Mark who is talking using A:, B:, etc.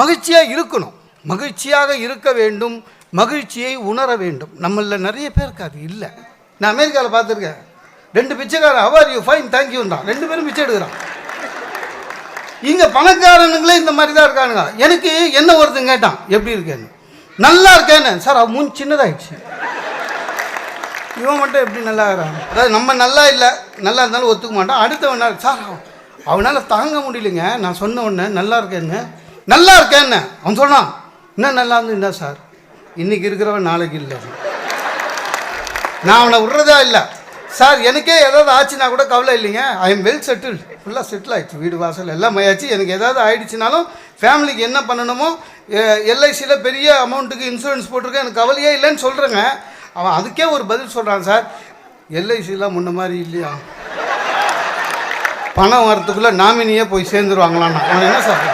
A: மகிழ்ச்சியாக இருக்கணும். மகிழ்ச்சியாக இருக்க வேண்டும். மகிழ்ச்சியை உணர வேண்டும். நம்மள நிறைய பேருக்கு அது இல்லை. நான் அமெரிக்காவில் பார்த்துருக்கேன். ரெண்டு பிச்சைக்காரன் அவர் யூ ஃபைன் தேங்க்யூன்றான் ரெண்டு பேரும் பிச்சை எடுக்கிறான். இங்கே பணக்காரனுங்களே இந்த மாதிரி தான் இருக்கானுங்க. எனக்கு என்ன ஒருத்தன் கேட்டான். எப்படி இருக்கேன்னு? நல்லா இருக்கேன்னு. சார் அவன் மூணு சின்னதாகிடுச்சு இவன் மட்டும் எப்படி நல்லா இருக்கிறான்? அதாவது நம்ம நல்லா இல்லை. நல்லா இருந்தாலும் ஒத்துக்க மாட்டான். அடுத்தவன் சார் அவனால் தாங்க முடியலைங்க. நான் சொன்ன உடனே நல்லா இருக்கேன்னு. நல்லா இருக்கேன்னு அவன் சொன்னான் இன்னும் நல்லா இருந்து என்ன சார்? இன்னைக்கு இருக்கிறவன் நாளைக்கு இல்லை. நான் அவனை விடுறதா இல்லை. சார் எனக்கே ஏதாவது ஆச்சுன்னா கூட கவலை இல்லைங்க. ஐ எம் வெல் செட்டில் ஃபுல்லாக செட்டில் ஆயிடுச்சு. வீடு வாசல் எல்லாம் ஆயிடுச்சு எனக்கு ஏதாவது ஆயிடுச்சுனாலும் ஃபேமிலிக்கு என்ன பண்ணணுமோ எல்ஐசியில் பெரிய அமௌண்ட்டுக்கு இன்சூரன்ஸ் போட்டிருக்கேன். எனக்கு கவலையே இல்லைன்னு சொல்கிறேங்க அவன் அதுக்கே ஒரு பதில் சொல்கிறான் சார் எல்ஐசிலாம் முன்ன மாதிரி இல்லையா? பணம் வரத்துக்குள்ளே நாமினியே போய் சேர்ந்துருவாங்களான்னு அவன் என்ன சார்